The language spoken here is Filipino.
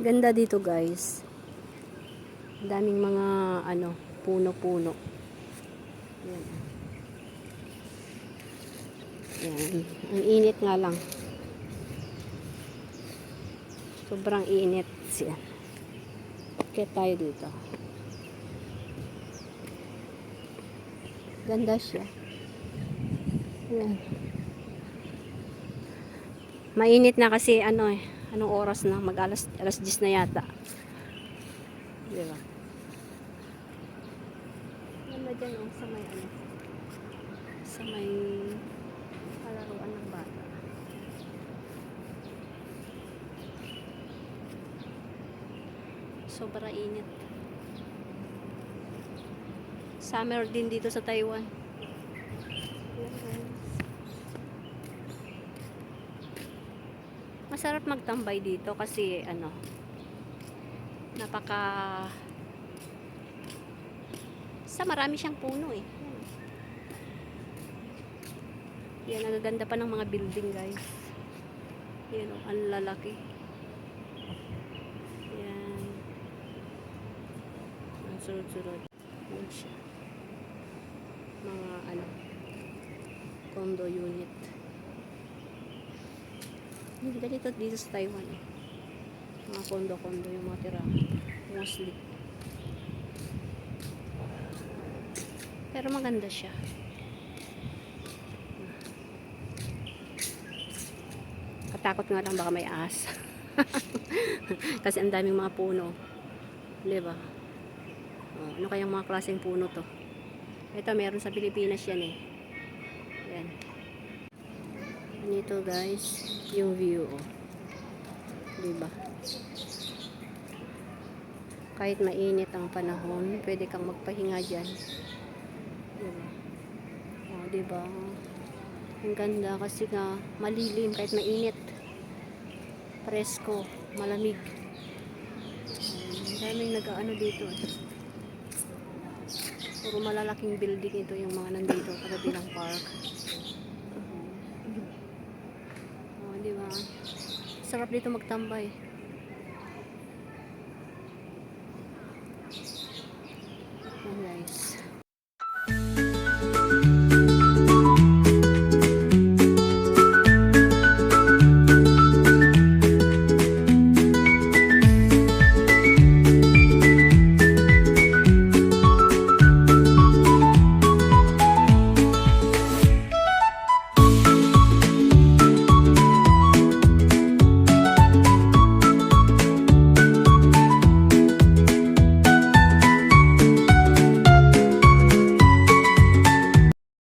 Ganda dito guys. Daming mga ano, puno-puno. Yan. Yan. Ang init nga lang. Sobrang init siya. Kaya tayo dito. Ganda siya. Yan. Mainit na kasi ano eh. Anong oras na? Mag alas, alas 10 na yata. Di ba? Ganda dyan oh, sa may ano. Sa may palaruan ng bata. Sobra init. Summer din dito sa Taiwan. Ayan, guys. Masarap magtambay dito kasi ano napaka sa marami siyang puno eh. Yan, ang gaganda pa ng mga building guys. Yan oh, ang lalaki. Yan. Ang sunod-sunod. Mga ano, condo unit. Ganito dito sa Taiwan eh. Mga kondo-kondo yung mga tira. Mostly. Pero maganda siya. Katakot nga lang baka may ahas. Kasi ang daming mga puno. Di ba? Oh, ano kayang mga klaseng puno to? Ito meron sa Pilipinas yan eh. Yan. Ganito guys, yung view oh. 'Di ba? Kahit mainit ang panahon, pwede kang magpahinga diyan. 'Di ba? Oh, 'di ba? Ang ganda kasi nga malilim kahit mainit. Presko, malamig. Ang daming nag-ano dito. eh. Puro malalaking building ito yung mga nandito katabi ng park. Oh, di ba? Sarap dito magtambay. Guys.